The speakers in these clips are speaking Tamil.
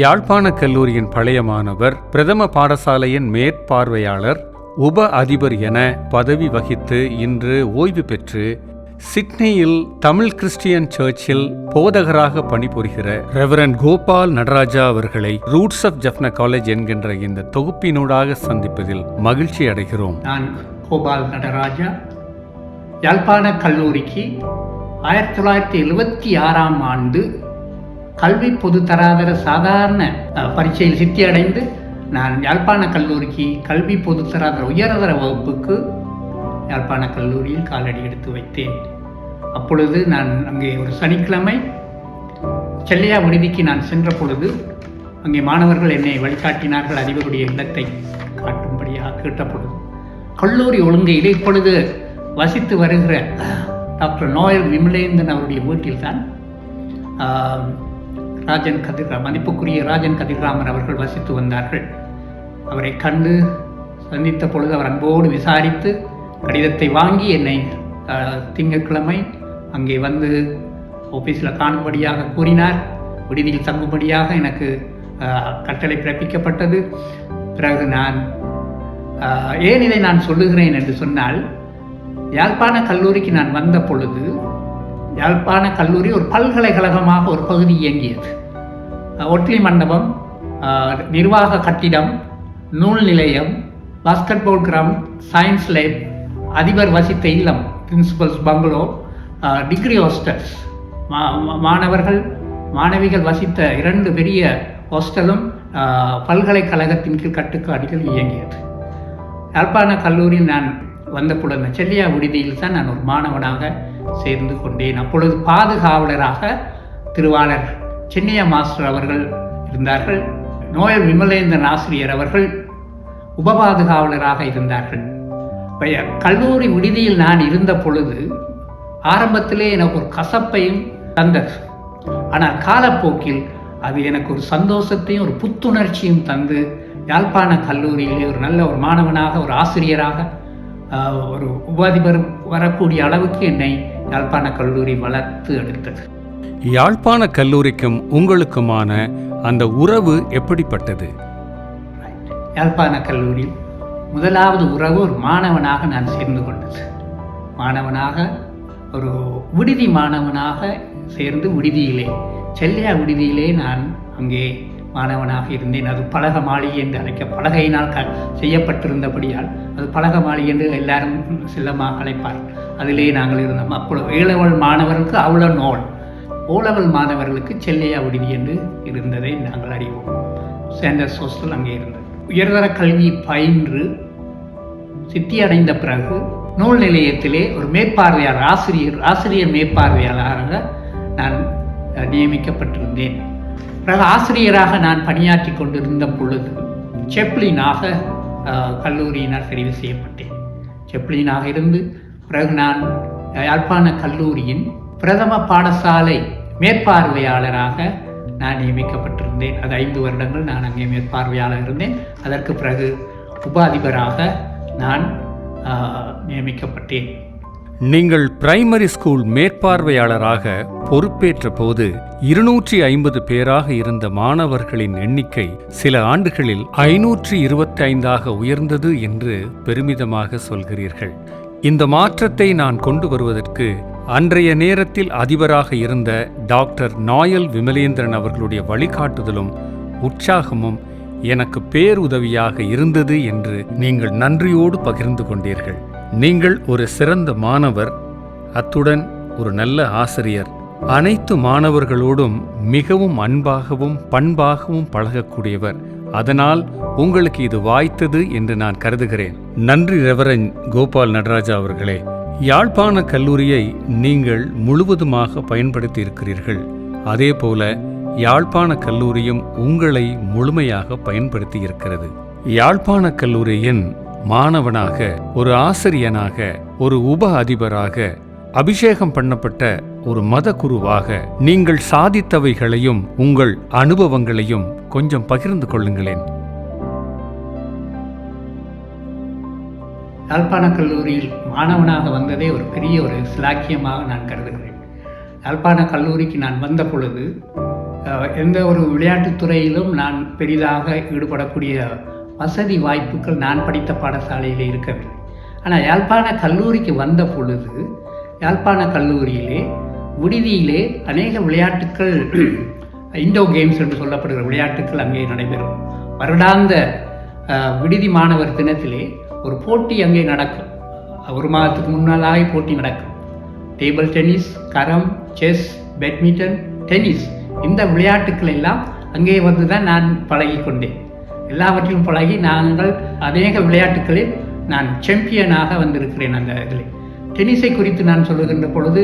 யாழ்ப்பாண கல்லூரியின் பழைய மாணவர் பிரதம பாடசாலையின் மேற்பார்வையாளர் உப அதிபர் என பதவி வகித்து இன்று ஓய்வு பெற்று சிட்னியில் தமிழ் கிறிஸ்டியன் சர்ச்சில் போதகராக பணிபுரிகிற ரெவரன் கோபால் நடராஜா அவர்களை ரூட்ஸ் ஆஃப் ஜப்னா காலேஜ் என்கின்ற இந்த தொகுப்பினூடாக சந்திப்பதில் மகிழ்ச்சி அடைகிறோம். நான் கோபால் நடராஜா. யாழ்ப்பாண கல்லூரிக்கு ஆயிரத்தி தொள்ளாயிரத்தி எழுபத்தி ஆறாம் ஆண்டு கல்வி பொதுத்தராதர சாதாரண பரீட்சையில் சித்தி அடைந்து நான் யாழ்ப்பாண கல்லூரிக்கு கல்வி பொதுத்தராதர உயர்தர வகுப்புக்கு யாழ்ப்பாண கல்லூரியில் காலடி எடுத்து வைத்தேன். அப்பொழுது நான் அங்கே ஒரு சனிக்கிழமை செல்லையா விடுதிக்கு நான் சென்ற பொழுது அங்கே மாணவர்கள் என்னை வழிகாட்டினார்கள் அதிபருடைய இல்லத்தை காட்டும்படியாக கேட்ட பொழுது கல்லூரி ஒழுங்கையில் இப்பொழுது வசித்து வருகிற டாக்டர் நோயல் விமலேந்தன் அவருடைய வீட்டில்தான் ராஜன் கதிர்ராம் மதிப்புக்குரிய ராஜன் கதிர்ராமன் அவர்கள் வசித்து வந்தார்கள். அவரை கண்டு சந்தித்த பொழுது அவர் அன்போடு விசாரித்து கடிதத்தை வாங்கி என்னை திங்கட்கிழமை அங்கே வந்து ஆஃபீஸில் காணும்படியாக கூறினார். விடுதியில் தங்கும்படியாக எனக்கு கட்டளை பிறப்பிக்கப்பட்டது. பிறகு நான் ஏன் இதை நான் சொல்லுகிறேன் என்று சொன்னால் யாழ்ப்பாண கல்லூரிக்கு நான் வந்த பொழுது யாழ்ப்பாண கல்லூரி ஒரு பல்கலைக்கழகமாக ஒரு பகுதி இயங்கியது. ஒட்லி மண்டபம் நிர்வாக கட்டிடம் நூல் நிலையம் பாஸ்கெட்பால் கிரவுண்ட் சயின்ஸ் லேப் அதிபர் வசித்த இல்லம் பிரின்சிபல்ஸ் பங்களோ டிகிரி ஹாஸ்டல்ஸ் மா- மா- மாணவர்கள் மாணவிகள் வசித்த இரண்டு பெரிய ஹாஸ்டலும் பல்கலைக்கழகத்தின் கீழ் கட்டுக்காடுகள் இயங்கியது. யாழ்ப்பாண கல்லூரியில் நான் வந்த பொழுது செல்லியா விடுதியில் தான் நான் ஒரு மாணவனாக சேர்ந்து கொண்டேன். அப்பொழுது பாதுகாவலராக திருவாளர் சென்னைய மாஸ்டர் அவர்கள் இருந்தார்கள். நோயல் விமலேந்திரன் ஆசிரியர் அவர்கள் உபபாதுகாவலராக இருந்தார்கள். கல்லூரி விடுதியில் நான் இருந்த பொழுது ஆரம்பத்திலே எனக்கு ஒரு கசப்பையும் தந்தது. ஆனால் காலப்போக்கில் அது எனக்கு ஒரு சந்தோஷத்தையும் ஒரு புத்துணர்ச்சியும் தந்து யாழ்ப்பாண கல்லூரியிலே ஒரு நல்ல ஒரு மாணவனாக ஒரு ஆசிரியராக ஒரு உபாதிபர் வரக்கூடிய அளவுக்கு என்னை யாழ்ப்பாண கல்லூரி வளர்த்து எடுத்தது. யாழ்ப்பாண கல்லூரிக்கும் உங்களுக்குமான அந்த உறவு எப்படிப்பட்டது? யாழ்ப்பாண கல்லூரி முதலாவது உறவு ஒரு மாணவனாக நான் சேர்ந்து கொண்டது. மாணவனாக ஒரு விடுதி மாணவனாக சேர்ந்து விடுதியிலே செல்லையா விடுதியிலே நான் அங்கே மாணவனாக இருந்தேன். அது பலக மாளிகை என்று அழைக்க பலகையினால் க செய்யப்பட்டிருந்தபடியால் அது பலக மாளிகை என்று எல்லாரும் செல்லமாக அழைப்பார் அதிலே நாங்கள் இருந்தோம். அப்பொழுது ஏழவள் மாணவருக்கு அவ்வளோ நோல் ஓலவல் மாணவர்களுக்கு செல்லையா விடுதி என்று இருந்ததை நாங்கள் அறிவோம். சேண்டர்ஸ் ஹோஸ்டல் அங்கே இருந்தது. உயர்தர கல்வி பயின்று சித்தி அடைந்த பிறகு நூல் நிலையத்திலே ஒரு மேற்பார்வையாளர் ஆசிரியர் ஆசிரியர் மேற்பார்வையாளராக நான் நியமிக்கப்பட்டிருந்தேன். பிறகு ஆசிரியராக நான் பணியாற்றி கொண்டிருந்த பொழுது செப்ளினாக கல்லூரியினால் தெரிவு செய்யப்பட்டேன். செப்ளினாக இருந்து பிறகு நான் யாழ்ப்பாண கல்லூரியின் பிரதம பாடசாலை மேற்பார்வையாளராக நான் நியமிக்கப்பட்டிருந்தேன். அது ஐந்து வருடங்கள் நான் அங்கே மேற்பார்வையாளர் இருந்தேன். அதற்கு பிறகு உபாதிபராக நான் நியமிக்கப்பட்டேன். நீங்கள் பிரைமரி ஸ்கூல் மேற்பார்வையாளராக பொறுப்பேற்ற போது இருநூற்றி ஐம்பது பேராக இருந்த மாணவர்களின் எண்ணிக்கை சில ஆண்டுகளில் ஐநூற்றி இருபத்தி ஐந்தாக உயர்ந்தது என்று பெருமிதமாக சொல்கிறீர்கள். இந்த மாற்றத்தை நான் கொண்டு வருவதற்கு அன்றைய நேரத்தில் அதிபராக இருந்த டாக்டர் நாயல் விமலேந்திரன் அவர்களுடைய வழிகாட்டுதலும் உற்சாகமும் எனக்கு பேருதவியாக இருந்தது என்று நீங்கள் நன்றியோடு பகிர்ந்து கொண்டீர்கள். நீங்கள் ஒரு சிறந்த மாணவர் அத்துடன் ஒரு நல்ல ஆசிரியர். அனைத்து மாணவர்களோடும் மிகவும் அன்பாகவும் பண்பாகவும் பழகக்கூடியவர். அதனால் உங்களுக்கு இது வாய்த்தது என்று நான் கருதுகிறேன். நன்றி ரெவரன் கோபால் நடராஜா அவர்களே. யாழ்ப்பாண கல்லூரியை நீங்கள் முழுவதுமாக பயன்படுத்தி இருக்கிறீர்கள் அதேபோல யாழ்ப்பாண கல்லூரியும் உங்களை முழுமையாக பயன்படுத்தி இருக்கிறது யாழ்ப்பாண கல்லூரியின் மாணவனாக ஒரு ஆசிரியனாக ஒரு உப அதிபராக அபிஷேகம் பண்ணப்பட்ட ஒரு மத குருவாக நீங்கள் சாதித்தவைகளையும் உங்கள் அனுபவங்களையும் கொஞ்சம் பகிர்ந்து கொள்ளுங்களேன். யாழ்ப்பாண கல்லூரியில் மாணவனாக வந்ததே ஒரு பெரிய ஒரு சிலாக்கியமாக நான் கருதுகிறேன். யாழ்ப்பாண கல்லூரிக்கு நான் வந்த பொழுது எந்த ஒரு விளையாட்டுத் துறையிலும் நான் பெரிதாக ஈடுபடக்கூடிய வசதி வாய்ப்புகள் நான் படித்த பாடசாலையில் இருக்கவில்லை. ஆனால் யாழ்ப்பாண கல்லூரிக்கு வந்த பொழுது யாழ்ப்பாண கல்லூரியிலே விடுதியிலே அநேக விளையாட்டுக்கள் இண்டோ கேம்ஸ் என்று சொல்லப்படுகிற விளையாட்டுக்கள் அங்கே நடைபெறும். வருடாந்த விடுதி மாணவர் தினத்திலே ஒரு போட்டி அங்கே நடக்கும். ஒரு மாதத்துக்கு முன்னாலாக போட்டி நடக்கும். Table tennis carrom chess badminton tennis இந்த விளையாட்டுக்கள் எல்லாம் அங்கே வந்து தான் நான் பழகி கொண்டேன். எல்லாவற்றிலும் பழகி நாங்கள் அநேக விளையாட்டுகளில் நான் சாம்பியனாக வந்திருக்கிறேன் அந்த இதில் டென்னிஸை குறித்து நான் சொல்லுகின்ற பொழுது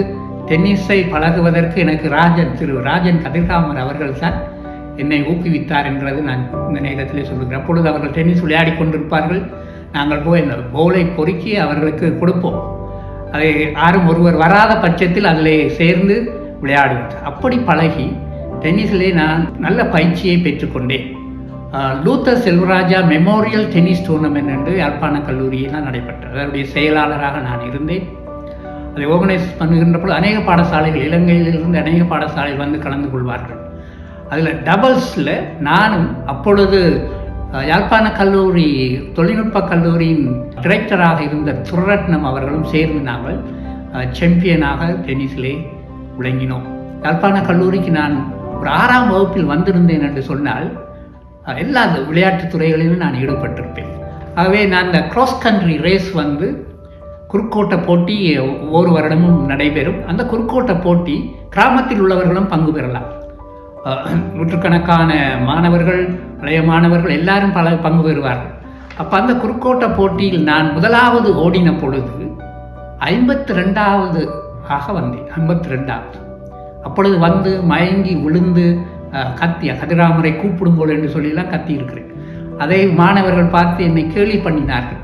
டென்னிஸை பழகுவதற்கு எனக்கு ராஜன் திரு ராஜன் கதிர்காமர் அவர்கள் தான் என்னை ஊக்குவித்தார் என்றது நான் இந்த நேரத்தில் சொல்லுகிறேன். அப்பொழுது அவர்கள் டென்னிஸ் விளையாடி கொண்டிருப்பார்கள். நாங்கள் போய் அந்த பவுலை பொறுக்கி அவர்களுக்கு கொடுப்போம். அதை யாரும் ஒருவர் வராத பட்சத்தில் அதிலே சேர்ந்து விளையாடுவது அப்படி பழகி டென்னிஸிலே நான் நல்ல பயிற்சியை பெற்றுக்கொண்டேன். Luther Selvaraja memorial tennis tournament என்று யாழ்ப்பாண கல்லூரியில் தான் நடைபெற்றது. அதனுடைய செயலாளராக நான் இருந்தேன். அதை ஓர்கனைஸ் பண்ணுகின்ற பொழுது அநேக பாடசாலைகள் இலங்கையிலிருந்து அநேக பாடசாலைகள் வந்து கலந்து கொள்வார்கள். அதில் டபுள்ஸில் நானும் அப்பொழுது யாழ்ப்பாண கல்லூரி தொழில்நுட்ப கல்லூரியின் டிரெக்டராக இருந்த துரரட்னம் அவர்களும் சேர்ந்து நாங்கள் சாம்பியனாக டென்னிஸிலே விளங்கினோம். யாழ்ப்பாண கல்லூரிக்கு நான் ஒரு ஆறாம் வகுப்பில் வந்திருந்தேன் என்று சொன்னால் எல்லா விளையாட்டுத் துறைகளிலும் நான் ஈடுபட்டிருப்பேன். ஆகவே நான் இந்த க்ராஸ் கண்ட்ரி ரேஸ் வந்து குறுக்கோட்ட போட்டி ஒவ்வொரு வருடமும் நடைபெறும். அந்த குறுக்கோட்ட போட்டி கிராமத்தில் உள்ளவர்களும் பங்கு பெறலாம். நூற்றுக்கணக்கான மாணவர்கள் பழைய மாணவர்கள் எல்லாரும் பல பங்கு பெறுவார்கள். அப்போ அந்த குறுக்கோட்ட போட்டியில் நான் முதலாவது ஓடின பொழுது ஐம்பத்தி ரெண்டாவது ஆக வந்தேன். ஐம்பத்தி ரெண்டாவது அப்பொழுது வந்து மயங்கி விழுந்து கத்திய கத்தி கதிராமரை கூப்பிடுங்கோள் என்று சொல்லிலாம் கத்தி இருக்கிறேன் அதை மாணவர்கள் பார்த்து என்னை கேலி பண்ணினார்கள்.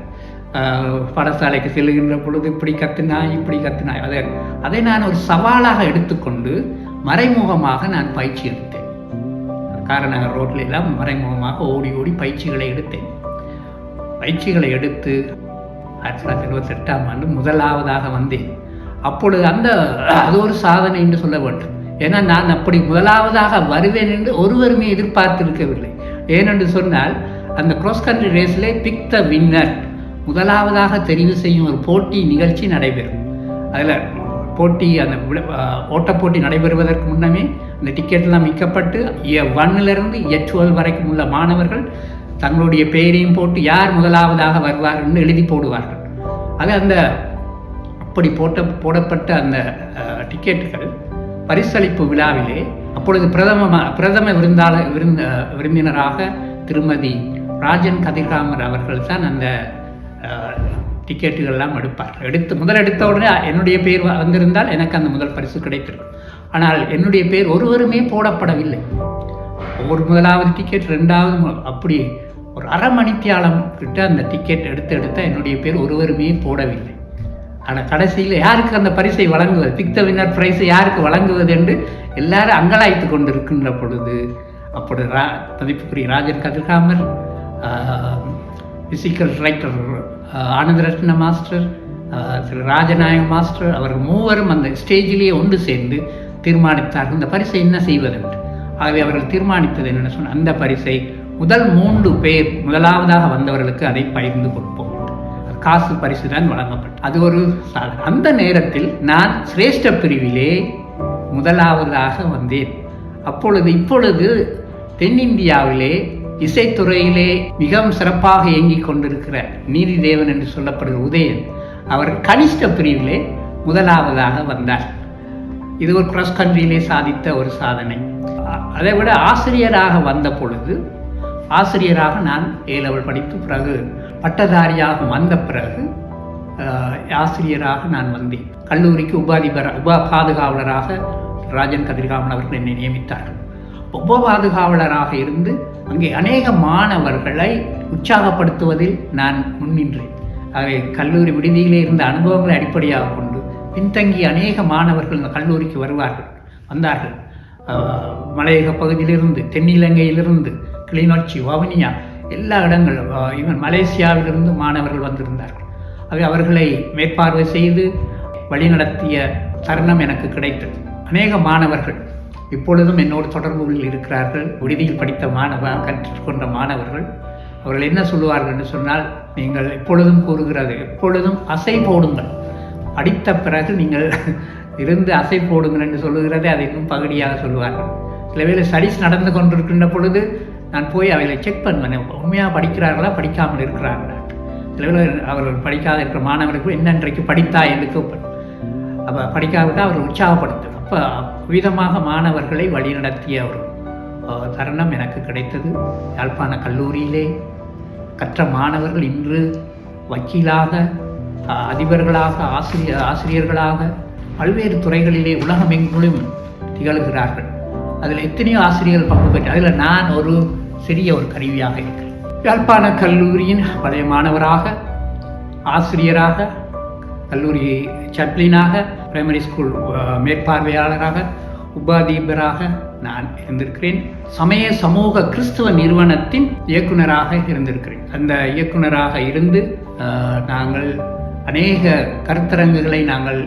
பாடசாலைக்கு செல்லுகின்ற பொழுது இப்படி கத்தினாய் இப்படி கத்தினாய் அதை அதை நான் ஒரு சவாலாக எடுத்துக்கொண்டு மறைமுகமாக நான் பயிற்சி எடுத்தேன். காரநகர் ரோட்ல எல்லாம் மறைமுகமாக ஓடி ஓடி பயிற்சிகளை எடுத்தேன். பயிற்சிகளை எடுத்து ஆயிரத்தி தொள்ளாயிரத்தி இருபத்தெட்டாம் ஆண்டு முதலாவதாக வந்தேன். அப்பொழுது அந்த அது ஒரு சாதனை என்று சொல்ல வேண்டும். ஏன்னா நான் அப்படி முதலாவதாக வருவேன் என்று ஒருவருமே எதிர்பார்த்திருக்கவில்லை. ஏனென்று சொன்னால் அந்த cross கண்ட்ரி ரேஸிலே பிக் த வின்னர் முதலாவதாக தெரிவு செய்யும் ஒரு போட்டி நிகழ்ச்சி நடைபெறும். அதில் போட்டி அந்த ஓட்டப்போட்டி ஓட்டப் போட்டி நடைபெறுவதற்கு முன்னமே இந்த டிக்கெட்லாம் விற்கப்பட்டு எ ஒன்னிலிருந்து இய டுவெல் வரைக்கும் உள்ள மாணவர்கள் தங்களுடைய பெயரையும் போட்டு யார் முதலாவதாக வருவார்கள் எழுதி போடுவார்கள். அது அந்த அப்படி போட்ட போடப்பட்ட அந்த டிக்கெட்டுகள் பரிசளிப்பு விழாவிலே அப்பொழுது பிரதம ம- பிரதம விருந்தாள விருந்த விருந்தினராக திருமதி ராஜன் கதிர்காமர் அவர்கள் தான் அந்த டிக்கெட்டுகள்லாம் எடுப்பார் எடுத்து முதல் எடுத்த உடனே என்னுடைய பேர் வந்திருந்தால் எனக்கு அந்த முதல் பரிசு கிடைத்திருக்கும். ஆனால் என்னுடைய பேர் ஒருவருமே போடப்படவில்லை. ஒவ்வொரு முதலாவது டிக்கெட் ரெண்டாவது அப்படி ஒரு அரை மணித்தியாலம் கிட்ட அந்த டிக்கெட் எடுத்து எடுத்த என்னுடைய பேர் ஒருவருமே போடவில்லை. ஆனால் கடைசியில் யாருக்கு அந்த பரிசை வழங்குவது? பிக்த வின்னர் பிரைஸை யாருக்கு வழங்குவது என்று எல்லாரும் அங்கலாய்த்து கொண்டிருக்கின்ற பொழுது அப்பொழுது ரா மதிப்புக்குரிய Rajan Kadirgamar physical writer Anandaratna master Thiru Rajanayaka master அவர்கள் மூவரும் அந்த ஸ்டேஜிலேயே ஒன்று சேர்ந்து தீர்மானித்தார்கள். இந்த பரிசை என்ன செய்வதென்று ஆகவே அவர்கள் தீர்மானித்தது என்னென்னு சொன்னால் அந்த பரிசை முதல் மூன்று பேர் முதலாவதாக வந்தவர்களுக்கு அதை பகிர்ந்து கொடுப்போம். காசு பரிசு தான் வழங்கப்பட்டது. அது ஒரு சாதனை. அந்த நேரத்தில் நான் சிரேஷ்ட பிரிவிலே முதலாவதாக வந்தேன். அப்பொழுது இப்பொழுது தென்னிந்தியாவிலே இசைத்துறையிலே மிகவும் சிறப்பாக இயங்கிக் கொண்டிருக்கிற நீதிதேவன் என்று சொல்லப்படுகிற உதயன் அவர் கனிஷ்ட பிரிவிலே முதலாவதாக வந்தார். இது ஒரு கிராஸ் கண்ட்ரியிலே சாதித்த ஒரு சாதனை. அதை விட ஆசிரியராக வந்த பொழுது ஆசிரியராக நான் ஏ லெவல் படித்து பிறகு பட்டதாரியாக வந்த பிறகு ஆசிரியராக நான் வந்தேன். கல்லூரிக்கு உபாதிபர் உப பாதுகாவலராக ராஜன் கதிர்காமன் அவர்கள் என்னை நியமித்தார்கள். உப பாதுகாவலராக இருந்து அங்கே அநேக மாணவர்களை உற்சாகப்படுத்துவதில் நான் முன்னின்றேன். அவை கல்லூரி விடுதியிலே இருந்த அனுபவங்களை அடிப்படையாக கொண்டு பின்தங்கிய அநேக மாணவர்கள் இந்த கல்லூரிக்கு வருவார்கள் வந்தார்கள். மலையக பகுதியிலிருந்து தென்னிலங்கையிலிருந்து கிளிநொச்சி வவுனியா எல்லா இடங்கள் இவன் மலேசியாவிலிருந்து மாணவர்கள் வந்திருந்தார்கள். ஆகவே அவர்களை மேற்பார்வை செய்து வழிநடத்திய தருணம் எனக்கு கிடைத்தது. அநேக மாணவர்கள் இப்பொழுதும் என்னோடு தொடர்புகளில் இருக்கிறார்கள். விடுதியில் படித்த மாணவ கற்றுக்கொண்ட மாணவர்கள். அவர்கள் என்ன சொல்லுவார்கள் என்று சொன்னால் நீங்கள் எப்பொழுதும் கூறுகிறது எப்பொழுதும் அசை போடுங்கள். படித்த பிறகு நீங்கள் இருந்து அசை போடுங்கள் என்று சொல்லுகிறதை அதை இன்னும் பகுதியாக சொல்லுவார்கள். சில வேளை ஸ்டடிஸ் நடந்து கொண்டிருக்கின்ற பொழுது நான் போய் அவைகளை செக் பண்ணுவேன். உண்மையாக படிக்கிறார்களா? படிக்காமல் இருக்கிறார்களா? சில வேளை அவர்கள் படிக்காத இருக்கிற மாணவர்களுக்கு என்னன்றைக்கு படித்தா என்று கூப்பிடும். அப்போ படிக்காவிட்டால் அவர் உற்சாகப்படுத்தும் அப்போ விதமாக மாணவர்களை வழிநடத்திய ஒரு தருணம் எனக்கு கிடைத்தது. யாழ்ப்பாண கல்லூரியிலே கற்ற மாணவர்கள் இன்று வக்கீலாக அதிபர்களாக ஆசிரியர் ஆசிரியர்களாக பல்வேறு துறைகளிலே உலகமெங்கிலும் திகழ்கிறார்கள். அதில் எத்தனையோ ஆசிரியர்கள் பங்கு பெற்ற அதில் நான் ஒரு சிறிய ஒரு கருவியாக இருக்கிறேன். யாழ்ப்பாண கல்லூரியின் பழைய மாணவராக ஆசிரியராக கல்லூரி சப்ளினாக பிரைமரி ஸ்கூல் மேற்பார்வையாளராக உபாதீபராக நான் இருந்திருக்கிறேன். சமய சமூக கிறிஸ்துவ நிறுவனத்தின் இயக்குனராக இருந்திருக்கிறேன். அந்த இயக்குனராக இருந்து நாங்கள் அநேக கருத்தரங்குகளை நாங்கள்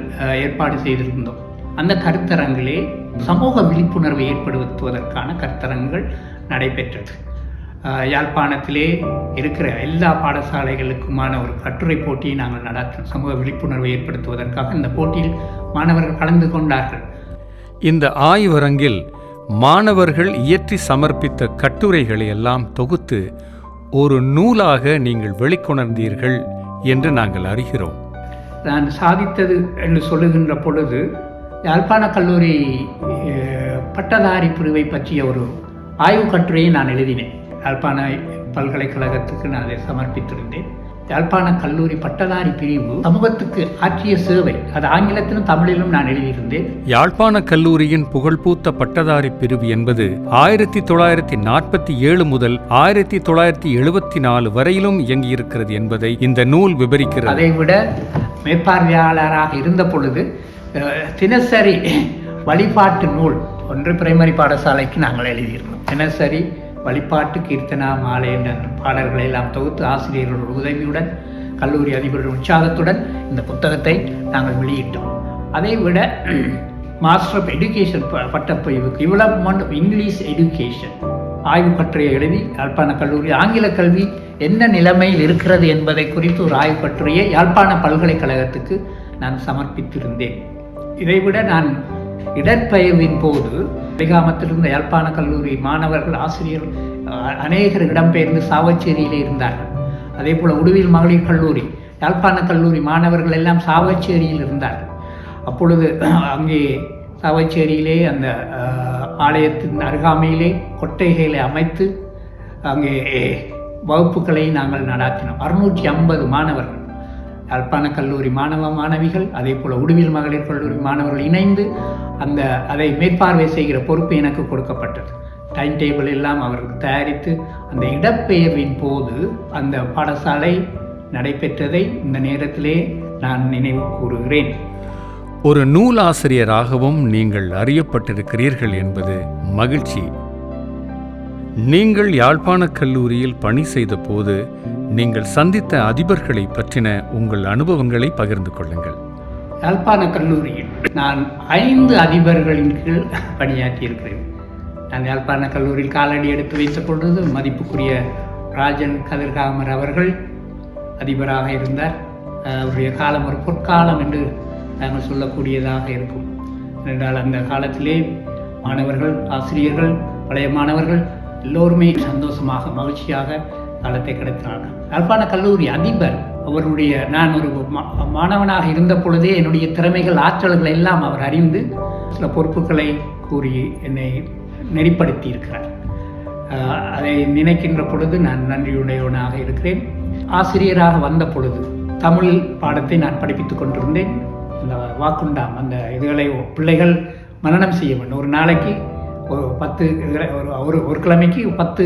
ஏற்பாடு செய்திருந்தோம். அந்த கருத்தரங்கிலே சமூக விழிப்புணர்வை ஏற்படுத்துவதற்கான கருத்தரங்குகள் நடைபெற்றது. யாழ்ப்பாணத்திலே இருக்கிற எல்லா பாடசாலைகளுக்குமான ஒரு கட்டுரை போட்டியை நாங்கள் நடத்தினோம். சமூக விழிப்புணர்வை ஏற்படுத்துவதற்காக இந்த போட்டியில் மாணவர்கள் கலந்து கொண்டார்கள். இந்த ஆய்வரங்கில் மாணவர்கள் இயற்றி சமர்ப்பித்த கட்டுரைகளை எல்லாம் தொகுத்து ஒரு நூலாக நீங்கள் வெளிக்கொணர்ந்தீர்கள். என்று நாங்கள் அறிகிறோம். நான் சாதித்தது என்று சொல்லுகின்ற பொழுது யாழ்ப்பாண கல்லூரி அஹ், பட்டதாரி பிரிவை பற்றிய ஒரு ஆய்வுக் கட்டுரையை நான் எழுதினேன். யாழ்ப்பாண பல்கலைக்கழகத்துக்கு நான் அதை சமர்ப்பித்திருந்தேன். யாழ்ப்பாண கல்லூரி பட்டதாரி பிரிவு சமூகத்துக்கு ஆற்றிய சேவை. அது ஆங்கிலத்திலும் தமிழிலும் நான் எழுதியிருந்தேன். யாழ்ப்பாண கல்லூரியின் புகழ்பூத்த பட்டதாரி பிரிவு என்பது ஆயிரத்தி தொள்ளாயிரத்தி நாற்பத்தி ஏழு முதல் ஆயிரத்தி தொள்ளாயிரத்தி எழுபத்தி நாலு வரையிலும் இயங்கியிருக்கிறது என்பதை இந்த நூல் விவரிக்கிறது அதை விட மேற்பார்வையாளராக இருந்த பொழுது தினசரி வழிபாட்டு நூல் ஒன்று பிரைமரி பாடசாலைக்கு நாங்கள் எழுதியிருந்தோம். தினசரி வழிபாட்டு கீர்த்தனா மாலை என்ற பாடல்களை எல்லாம் தொகுத்து ஆசிரியர்களோட உதவியுடன் கல்லூரி அதிபர்கள் உற்சாகத்துடன் இந்த புத்தகத்தை நாங்கள் வெளியிட்டோம். அதை விட மாஸ்டர் ஆஃப் எஜுகேஷன் பட்டப்பதிவுக்கு டெவலப்மெண்ட் ஆஃப் இங்கிலீஷ் எஜுகேஷன் ஆய்வு பற்றிய எழுதி யாழ்ப்பாண கல்லூரி ஆங்கில கல்வி என்ன நிலைமையில் இருக்கிறது என்பதை குறித்து ஒரு ஆய்வு கட்டுரையை யாழ்ப்பாண பல்கலைக்கழகத்துக்கு நான் சமர்ப்பித்திருந்தேன். இதைவிட நான் இடற்பெயர்வின் போது வெளிகாமத்திலிருந்த யாழ்ப்பாண கல்லூரி மாணவர்கள் ஆசிரியர் அநேகர் இடம்பெயர்ந்து சாவச்சேரியிலே இருந்தார்கள். அதே போல் உடுவில் மகளிர் கல்லூரி யாழ்ப்பாண கல்லூரி மாணவர்கள் எல்லாம் சாவச்சேரியில் இருந்தார்கள். அப்பொழுது அங்கே சாவச்சேரியிலே அந்த ஆலயத்தின் அருகாமையிலே கொட்டைகளை அமைத்து அங்கே வகுப்புகளை நாங்கள் நடாத்தினோம். அறுநூற்றி ஐம்பது மாணவர்கள். யாழ்ப்பாண கல்லூரி மாணவ மாணவிகள் அதே போல் உடுவில் மகளிர் கல்லூரி மாணவர்கள் இணைந்து அந்த அதை மேற்பார்வை செய்கிற பொறுப்பு எனக்கு கொடுக்கப்பட்டது. டைம் டேபிள் எல்லாம் அவருக்கு தயாரித்து அந்த இடப்பெயர்வின் போது அந்த பாடசாலை நடைபெற்றதை இந்த நேரத்திலே நான் நினைவு கூறுகிறேன். ஒரு நூலாசிரியராகவும் நீங்கள் அறியப்பட்டிருக்கிறீர்கள் என்பது மகிழ்ச்சி. நீங்கள் யாழ்ப்பாணக் கல்லூரியில் பணி செய்த போது நீங்கள் சந்தித்த அதிபர்களை பற்றின உங்கள் அனுபவங்களை பகிர்ந்து கொள்ளுங்கள். யாழ்ப்பாண கல்லூரியில் நான் ஐந்து அதிபர்களின் கீழ் பணியாற்றியிருக்கிறேன். நான் யாழ்ப்பாண கல்லூரியில் காலடி எடுத்து வைத்த பொழுது மதிப்புக்குரிய ராஜன் கதிர்காமர் அவர்கள் அதிபராக இருந்தார். அவருடைய காலம் ஒரு பொற்காலம் என்று நாங்கள் சொல்லக்கூடியதாக இருக்கும். என்றால் அந்த காலத்திலே மாணவர்கள் ஆசிரியர்கள் பழைய மாணவர்கள் எல்லோருமே சந்தோஷமாக மகிழ்ச்சியாக காலத்தை கடத்தினார்கள். யாழ்ப்பாண கல்லூரி அதிபர் அவருடைய நான் ஒரு மா- மாணவனாக இருந்த பொழுதே என்னுடைய திறமைகள் ஆற்றல்களை எல்லாம் அவர் அறிந்து சில பொறுப்புகளை கூறி என்னை நெறிப்படுத்தி இருக்கிறார் அதை நினைக்கின்ற பொழுது நான் நன்றியுடையவனாக இருக்கிறேன். ஆசிரியராக வந்த பொழுது தமிழ் பாடத்தை நான் படிப்பித்துக் கொண்டிருந்தேன். அந்த வாக்குண்டாம் அந்த இதுகளை பிள்ளைகள் மனநம் செய்ய வேண்டும். ஒரு நாளைக்கு ஒரு பத்து ஒரு ஒரு ஒரு கிழமைக்கு பத்து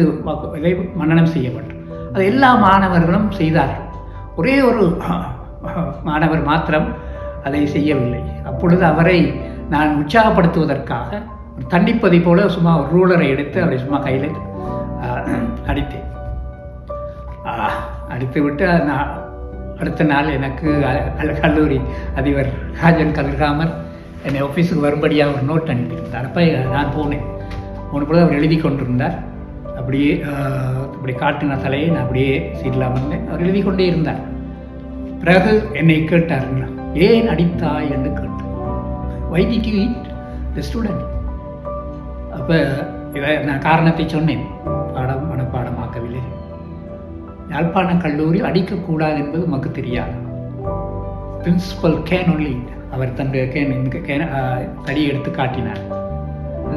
இதை மன்னனம் செய்ய வேண்டும் அது எல்லா மாணவர்களும் செய்தார்கள். ஒரே ஒரு மாணவர் மாத்திரம் அதை செய்யவில்லை. அப்பொழுது அவரை நான் உற்சாகப்படுத்துவதற்காக தண்டிப்பதை போல சும்மா ஒரு ரூலரை எடுத்து அவரை சும்மா கையில் அடித்தேன். ஆஹ், அடித்து விட்டு நான் அடுத்த நாள் எனக்கு கல்லூரி அதிபர் ராஜன் கதிர்காமர் என்னை ஆஃபீஸுக்கு வரும்படியாக ஒரு நோட் அனுப்பியிருந்தார். அப்போ நான் போனேன். போன பொழுது அவர் எழுதி கொண்டிருந்தார். அப்படியே இப்படி காட்டின தலையை நான் அப்படியே சீட்டில் அமர்ந்தேன். அவர் எழுதி கொண்டே இருந்தார். பிறகு என்னை கேட்டாருங்களா ஏன் அடித்தாய்? என்று கேட்டார். Why did you hit the student அப்போ இதை நான் காரணத்தை சொன்னேன். பாடம் மனப்பாடமாக்கவில்லை. யாழ்ப்பாண கல்லூரி அடிக்கக்கூடாது என்பது நமக்கு தெரியாது. பிரின்சிபல் கேன் ஒன்லி அவர் தன்னுடைய கேன் தடியை எடுத்து காட்டினார்.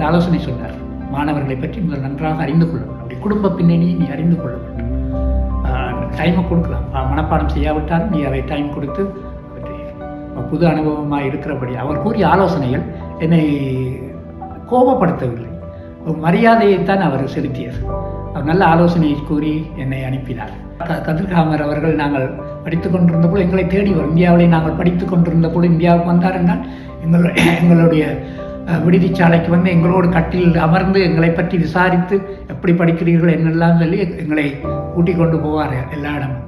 ஆலோசனை சொன்னார். மாணவர்களை பற்றி முதல் நன்றாக அறிந்து கொள்ள வேண்டும் அப்படி குடும்ப பின்னணியை நீ அறிந்து கொள்ள வேண்டும் டைமை கொடுக்கலாம். மனப்பாடம் செய்யாவிட்டாலும் நீ அதை டைம் கொடுத்து அவற்றை புது அனுபவமாக இருக்கிறபடி அவர் கூறிய ஆலோசனைகள் என்னை கோபப்படுத்தவில்லை. ஒரு மரியாதையைத்தான் அவர் செலுத்தியது. அவர் நல்ல ஆலோசனையை கூறி என்னை அனுப்பினார். க- கதிர்காமர் அவர்கள் நாங்கள் படித்துக் கொண்டிருந்த போது எங்களை தேடி வரும். இந்தியாவிலே நாங்கள் படித்துக் கொண்டிருந்த போது இந்தியாவுக்கு வந்தார் என்றால் எங்கள் எங்களுடைய விடுதிச்சாலைக்கு வந்து எங்களோடு கட்டில் அமர்ந்து எங்களை பற்றி விசாரித்து எப்படி படிக்கிறீர்கள்? என்னெல்லாம் சொல்லி எங்களை கூட்டிக் கொண்டு போவார் எல்லா இடமும்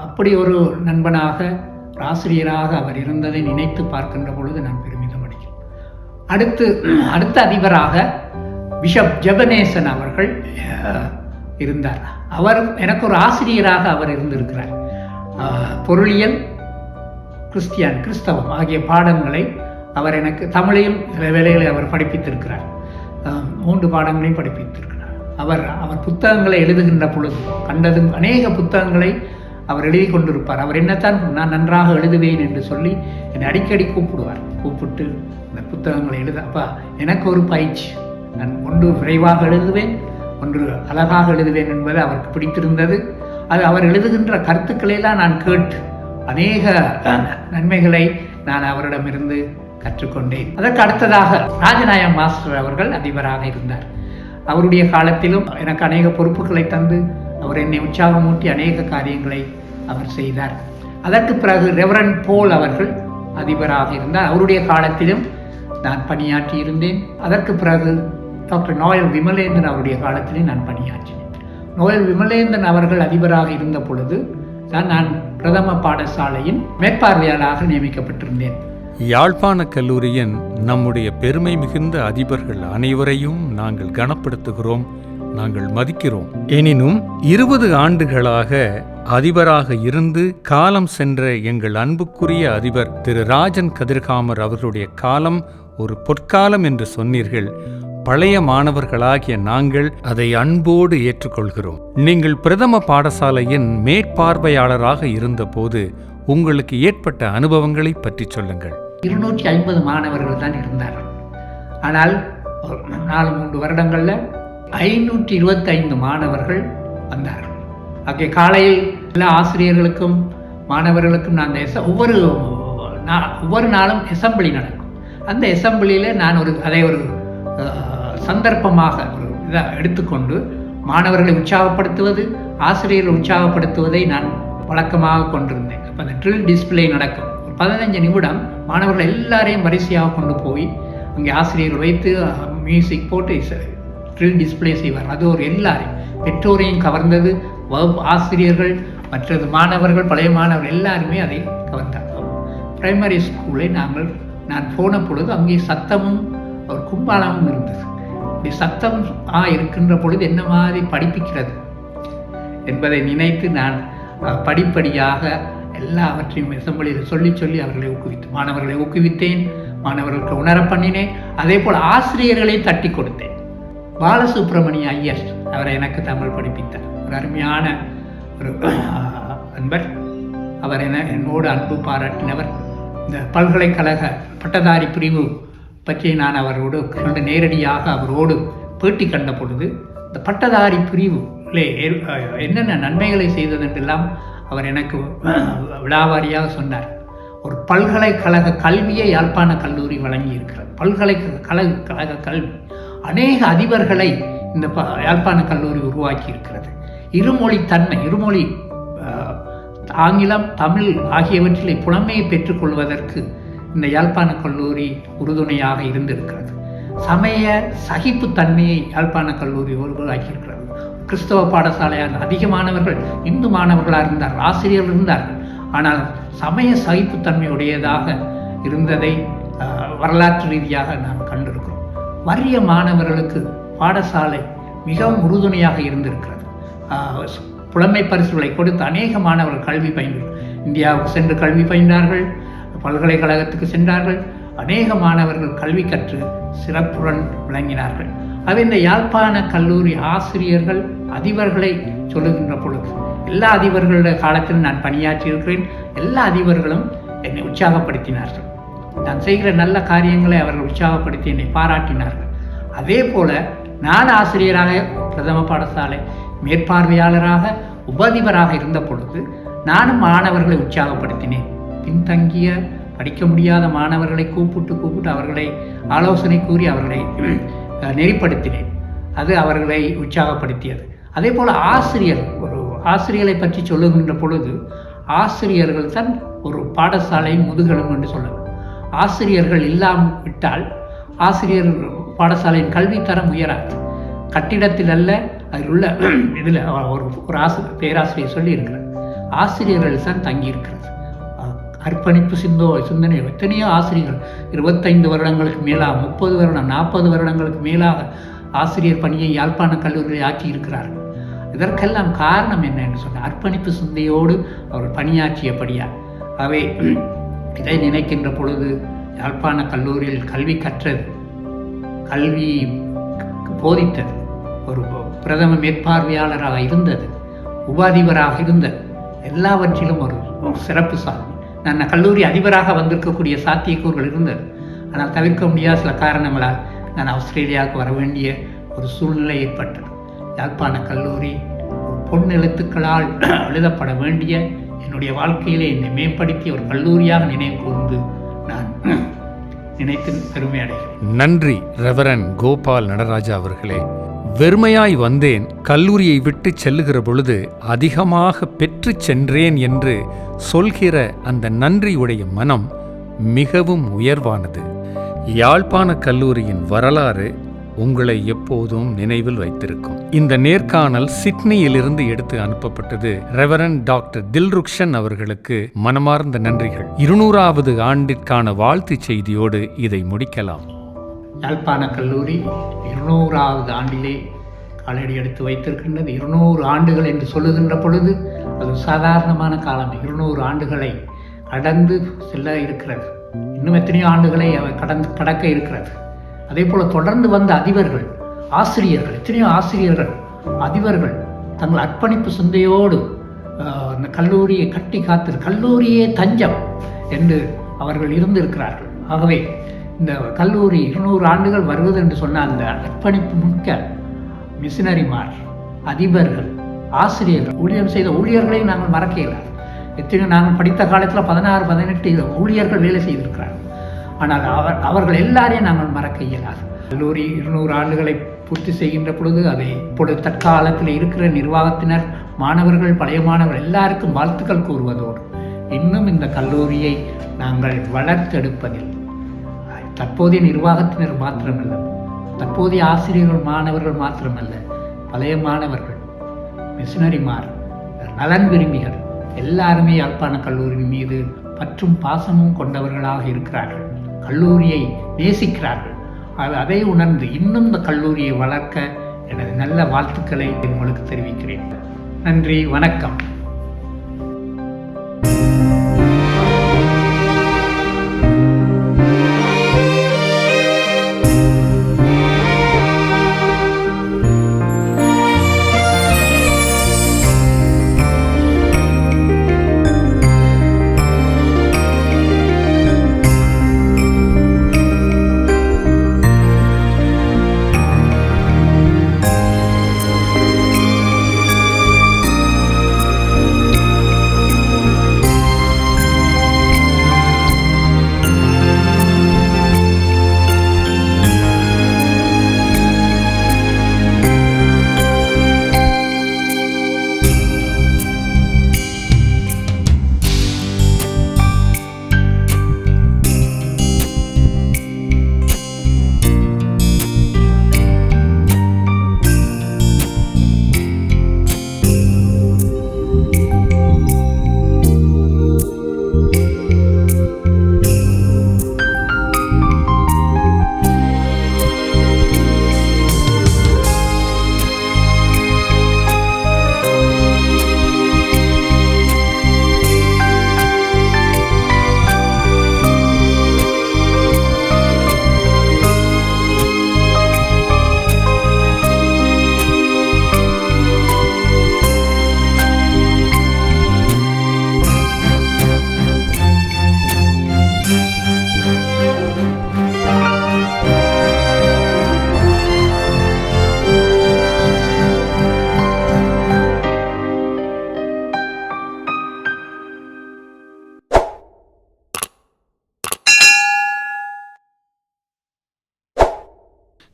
அப்படி ஒரு நண்பனாக ஒரு ஆசிரியராக அவர் இருந்ததை நினைத்து பார்க்கின்ற பொழுது நான் பெருமிதம் அடைகிறேன். அடுத்து அடுத்த அதிபராக பிஷப் ஜெபனேசன் அவர்கள் இருந்தார். அவர் எனக்கு ஒரு ஆசிரியராக அவர் இருந்திருக்கிறார். பொருளியல் கிறிஸ்டியன் கிறிஸ்தவம் ஆகிய பாடங்களை அவர் எனக்கு தமிழையும் சில வேளைகளை அவர் படிப்பித்திருக்கிறார். மூன்று பாடங்களையும் படிப்பித்திருக்கிறார். அவர் அவர் புத்தகங்களை எழுதுகின்ற பொழுது கண்டதும் அநேக புத்தகங்களை அவர் எழுதி கொண்டிருப்பார். அவர் என்னத்தான் நான் நன்றாக எழுதுவேன் என்று சொல்லி என்னை அடிக்கடி கூப்பிடுவார். கூப்பிட்டு இந்த புத்தகங்களை எழுத அப்பா எனக்கு ஒரு பயிற்சி. நான் ஒன்று விரைவாக எழுதுவேன் ஒன்று அழகாக எழுதுவேன் என்பது அவருக்கு பிடித்திருந்தது. அது அவர் எழுதுகின்ற கருத்துக்களையெல்லாம் நான் கேட்டு அநேக நன்மைகளை நான் அவரிடமிருந்து கற்றுக்கொண்டேன். அதற்கு அடுத்ததாக ராஜநாயம் மாஸ்டர் அவர்கள் அதிபராக இருந்தார். அவருடைய காலத்திலும் எனக்கு அநேக பொறுப்புகளை தந்து அவர் என்னை உற்சாகமூட்டி அநேக காரியங்களை அவர் செய்தார். அதற்கு பிறகு ரெவரன் போல் அவர்கள் அதிபராக இருந்தார். அவருடைய காலத்திலும் நான் பணியாற்றி இருந்தேன் அதற்கு பிறகு டாக்டர் நோயல் விமலேந்திரன் அவருடைய காலத்திலே நான் பணியாற்றினேன். நோயல் விமலேந்திரன் அவர்கள் அதிபராக இருந்த பொழுது தான் நான் பிரதம பாடசாலையின் மேற்பார்வையாளராக நியமிக்கப்பட்டிருந்தேன். யாழ்ப்பாண கல்லூரியின் நம்முடைய பெருமை மிகுந்த அதிபர்கள் அனைவரையும் நாங்கள் கனப்படுத்துகிறோம் நாங்கள் மதிக்கிறோம். எனினும் இருபது ஆண்டுகளாக அதிபராக இருந்து காலம் சென்ற எங்கள் அன்புக்குரிய அதிபர் திரு. ராஜன் கதிர்காமர் அவர்களுடைய காலம் ஒரு பொற்காலம் என்று சொன்னீர்கள். பழைய மாணவர்களாகிய நாங்கள் அதை அன்போடு ஏற்றுக்கொள்கிறோம். நீங்கள் பிரதம பாடசாலையின் மேற்பார்வையாளராக இருந்தபோது உங்களுக்கு ஏற்பட்ட அனுபவங்களை பற்றி சொல்லுங்கள். இருநூற்றி ஐம்பது மாணவர்கள் தான் இருந்தார்கள். ஆனால் நாலு மூன்று வருடங்களில் ஐநூற்றி இருபத்தைந்து மாணவர்கள் வந்தார்கள். அங்கே காலையில் எல்லா ஆசிரியர்களுக்கும் மாணவர்களுக்கும் நான் அந்த ஒவ்வொரு நா- ஒவ்வொரு நாளும் எசம்பிளி நடக்கும். அந்த எசம்பிளியில் நான் ஒரு அதை ஒரு சந்தர்ப்பமாக ஒரு இதாக எடுத்துக்கொண்டு மாணவர்களை உற்சாகப்படுத்துவது ஆசிரியர்களை உற்சாகப்படுத்துவதை நான் வழக்கமாக கொண்டிருந்தேன். அப்போ அந்த ட்ரில் டிஸ்பிளே நடக்கும். ஒரு பதினஞ்சு நிமிடம் மாணவர்கள் எல்லாரையும் வரிசையாக கொண்டு போய் அங்கே ஆசிரியர்கள் வைத்து மியூசிக் போட்டு ட்ரில் டிஸ்பிளே செய்வார் அது ஒரு எல்லாரையும் பெற்றோரையும் கவர்ந்தது வகுப்பு ஆசிரியர்கள் மற்றது மாணவர்கள் பழைய மாணவர்கள் எல்லாருமே அதை கவர்ந்தார் பிரைமரி ஸ்கூலை நாங்கள் நான் போன பொழுது அங்கே சத்தமும் ஒரு கும்பாலமும் இருந்தது. இப்படி சத்தம் ஆ இருக்கின்ற பொழுது என்ன மாதிரி படிப்பிக்கிறது என்பதை நினைத்து நான் படிப்படியாக எல்லாவற்றையும் அசம்பிளியில் சொல்லி சொல்லி அவர்களை ஊக்குவித்து மாணவர்களை ஊக்குவித்தேன் மாணவர்களுக்கு உணர பண்ணினேன். அதே போல் ஆசிரியர்களை தட்டி கொடுத்தேன். பாலசுப்ரமணிய ஐயர் அவரை எனக்கு தமிழ் படிப்பித்தார். ஒரு அருமையான ஒரு அஹ், அன்பர். அவர் என என்னோடு அன்பு பாராட்டினவர். இந்த பல்கலைக்கழக பட்டதாரி பிரிவு பற்றி நான் அவரோடு கண்டு நேரடியாக அவரோடு பேட்டி கண்ட பொழுது இந்த பட்டதாரி பிரிவுலே ஏற்- என்னென்ன நன்மைகளை செய்ததென்றெல்லாம் அவர் எனக்கு விழாவாரியாக சொன்னார். ஒரு பல்கலைக்கழக கல்வியை யாழ்ப்பாண கல்லூரி வழங்கியிருக்கிறது. பல்கலைக்கழக கழக கல்வி. அநேக அதிபர்களை இந்த ப யாழ்ப்பாண கல்லூரி உருவாக்கி இருக்கிறது இருமொழி தன்மை இருமொழி ஆங்கிலம் தமிழ் ஆகியவற்றிலே புலமையை பெற்றுக்கொள்வதற்கு இந்த யாழ்ப்பாண கல்லூரி உறுதுணையாக இருந்திருக்கிறது. சமய சகிப்புத்தன்மையை யாழ்ப்பாண கல்லூரி உருவாக்கியிருக்கிறது. கிறிஸ்தவ பாடசாலையாக அதிக மாணவர்கள் இந்து மாணவர்களாக இருந்தார்கள் ஆசிரியர்கள் இருந்தார்கள். ஆனால் சமய சகிப்புத்தன்மை உடையதாக இருந்ததை வரலாற்று ரீதியாக நாம் கண்டிருக்கிறோம். வறிய மாணவர்களுக்கு பாடசாலை மிகவும் உறுதுணையாக இருந்திருக்கிறது. புலமை பரிசுகளை கொடுத்து அநேக மாணவர்கள் கல்வி பயின்று இந்தியாவுக்கு சென்று கல்வி பயின்றார்கள். பல்கலைக்கழகத்துக்கு சென்றார்கள். அநேக மாணவர்கள் கல்வி கற்று சிறப்புடன் விளங்கினார்கள். அது இந்த யாழ்ப்பாண கல்லூரி ஆசிரியர்கள் அதிபர்களை சொல்லுகின்ற பொழுது எல்லா அதிபர்களுடைய காலத்தில் நான் பணியாற்றி இருக்கிறேன் எல்லா அதிபர்களும் என்னை உற்சாகப்படுத்தினார்கள். நான் செய்கிற நல்ல காரியங்களை அவர்கள் உற்சாகப்படுத்தி என்னை பாராட்டினார்கள். அதே போல நான் ஆசிரியராக பிரதம பாடசாலை மேற்பார்வையாளராக உபதிபராக இருந்த பொழுது நானும் மாணவர்களை உற்சாகப்படுத்தினேன். பின்தங்கிய படிக்க முடியாத மாணவர்களை கூப்பிட்டு கூப்பிட்டு அவர்களை ஆலோசனை கூறி அவர்களை நெறிப்படுத்தினேன். அது அவர்களை உற்சாகப்படுத்தியது. அதே போல் ஆசிரியர் ஒரு ஆசிரியரை பற்றி சொல்லுகின்ற பொழுது ஆசிரியர்கள் தான் ஒரு பாடசாலை முதுகலும் என்று சொல்லலாம். ஆசிரியர்கள் இல்லாமல் விட்டால் ஆசிரியர் பாடசாலையின் கல்வித்தரம் உயராது. கட்டிடத்தில் அல்ல அதில் உள்ள இதில் ஒரு ஒரு ஆசிரியர் பேராசிரியர் சொல்லியிருக்கிறார். ஆசிரியர்கள் தான் தங்கியிருக்கிறது. அர்ப்பணிப்பு சிந்தோ சிந்தனை எத்தனையோ ஆசிரியர்கள் இருபத்தைந்து வருடங்களுக்கு மேலாக முப்பது வருடம் நாற்பது வருடங்களுக்கு மேலாக ஆசிரியர் பணியை யாழ்ப்பாண கல்லூரியில் ஆக்கி இருக்கிறார்கள். இதற்கெல்லாம் காரணம் என்ன என்று சொன்னால் அர்ப்பணிப்பு சிந்தையோடு அவர்கள் பணியாற்றியபடியா அவை இதை நினைக்கின்ற பொழுது யாழ்ப்பாண கல்லூரியில் கல்வி கற்றது கல்வி போதித்தது ஒரு பிரதம மேற்பார்வையாளராக இருந்தது உபாதிபராக இருந்தது எல்லாவற்றிலும் ஒரு ஒரு சிறப்பு சாதனை நான் கல்லூரி அதிபராக வந்திருக்கக்கூடிய சாத்தியக்கூறுகள் இருந்தது. ஆனால் தவிர்க்க முடியாத சில காரணங்களால் நான் ஆஸ்திரேலியாவுக்கு வர வேண்டிய ஒரு சூழ்நிலை ஏற்பட்டது. யாழ்ப்பாண கல்லூரி ஒரு பொன் எழுத்துக்களால் எழுதப்பட வேண்டிய என்னுடைய வாழ்க்கையிலே என்னை மேம்படுத்திய ஒரு கல்லூரியாக நினைவு கூர்ந்து நான் நினைத்து பெருமை அடைகிறேன். நன்றி ரெவரன் கோபால் நடராஜா அவர்களே. வெறுமையாய் வந்தேன் கல்லூரியை விட்டு செல்லுகிற பொழுது அதிகமாக பெற்று சென்றேன் என்று சொல்கிற அந்த நன்றியுடைய மனம் மிகவும் உயர்வானது. யாழ்ப்பாண கல்லூரியின் வரலாறு உங்களை எப்போதும் நினைவில் வைத்திருக்கும். இந்த நேர்காணல் சிட்னியிலிருந்து எடுத்து அனுப்பப்பட்டது ரெவரன் டாக்டர் தில்ருக்ஷன் அவர்களுக்கு மனமார்ந்த நன்றிகள். இருநூறாவது ஆண்டிற்கான வாழ்த்துச் செய்தியோடு இதை முடிக்கலாம். யாழ்ப்பாண கல்லூரி இருநூறாவது ஆண்டிலே காலடி எடுத்து வைத்திருக்கின்றது. இருநூறு ஆண்டுகள் என்று சொல்லுகின்ற பொழுது அது சாதாரணமான காலம். இருநூறு ஆண்டுகளை கடந்து செல்ல இருக்கிறது. இன்னும் எத்தனையோ ஆண்டுகளை அவை கடந்து கடக்க இருக்கிறது. அதே போல் தொடர்ந்து வந்த அதிபர்கள் ஆசிரியர்கள் எத்தனையோ ஆசிரியர்கள் அதிபர்கள் தங்கள் அர்ப்பணிப்பு சிந்தையோடு ஆஹ், அந்த கல்லூரியை கட்டி காத்து கல்லூரியே தஞ்சம் என்று அவர்கள் இருந்திருக்கிறார்கள். ஆகவே இந்த கல்லூரி இருநூறு ஆண்டுகள் வருவது என்று சொன்ன அந்த அர்ப்பணிப்பு மிக்க மிஷினரிமார் அதிபர்கள் ஆசிரியர்கள் ஊழியம் செய்த ஊழியர்களை நாங்கள் மறக்க இயலாது. எத்தனை நாங்கள் படித்த காலத்தில் பதினாறு பதினெட்டு ஊழியர்கள் வேலை செய்திருக்கிறார்கள். ஆனால் அவர் அவர்கள் எல்லாரையும் நாங்கள் மறக்க இயலாது. கல்லூரி இருநூறு ஆண்டுகளை பூர்த்தி செய்கின்ற பொழுது அதை இப்பொழுது தற்காலத்தில் இருக்கிற நிர்வாகத்தினர் மாணவர்கள் பழைய மாணவர்கள் எல்லாருக்கும் வாழ்த்துக்கள் கூறுவதோடு இன்னும் இந்த கல்லூரியை நாங்கள் வளர்த்தெடுப்பதில் தற்போதைய நிர்வாகத்தினர் மாத்திரமல்ல. தற்போதைய ஆசிரியர்கள் மாணவர்கள் மாத்திரமல்ல. பழைய மாணவர்கள் மிஷினரிமார் நலன் விரும்பிகள் எல்லாருமே யாழ்ப்பாண கல்லூரியின் மீது பற்றும் பாசமும் கொண்டவர்களாக இருக்கிறார்கள். கல்லூரியை நேசிக்கிறார்கள். அது- அதை உணர்ந்து இன்னும் இந்த கல்லூரியை வளர்க்க எனது நல்ல வாழ்த்துக்களை உங்களுக்கு தெரிவிக்கிறேன். நன்றி வணக்கம்.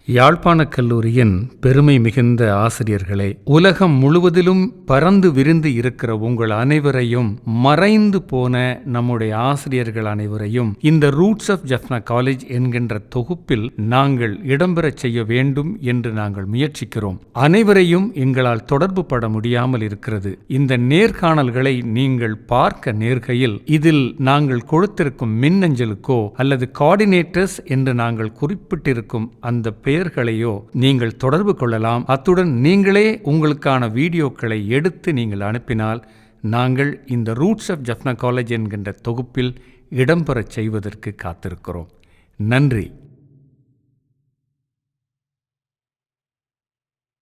யாழ்ப்பாணக் கல்லூரியின் பெருமை மிகுந்த ஆசிரியர்களே உலகம் முழுவதிலும் பறந்து விரிந்து இருக்கிற உங்கள் அனைவரையும் மறைந்து போன நம்முடைய ஆசிரியர்கள் அனைவரையும் இந்த ரூட்ஸ் ஆஃப் ஜஃப்னா காலேஜ் என்கின்ற தொகுப்பில் நாங்கள் இடம்பெறச் செய்ய வேண்டும் என்று நாங்கள் முயற்சிக்கிறோம். அனைவரையும் எங்களால் தொடர்பு பட முடியாமல் இருக்கிறது. இந்த நேர்காணல்களை நீங்கள் பார்க்க நேர்கையில் இதில் நாங்கள் கொடுத்திருக்கும் மின்னஞ்சலுக்கோ அல்லது கோஆர்டினேட்டர்ஸ் என்று நாங்கள் குறிப்பிட்டிருக்கும் அந்த பெயர்களையோ நீங்கள் தொடர்பு கொள்ளலாம். அத்துடன் நீங்களே உங்களுக்கான வீடியோக்களை எடுத்து நீங்கள் அனுப்பினால் நாங்கள் இந்த ரூட்ஸ் ஆஃப் ஜஃப்னா காலேஜ் என்கின்ற தொகுப்பில் இடம்பெறச் செய்வதற்கு காத்திருக்கிறோம். நன்றி.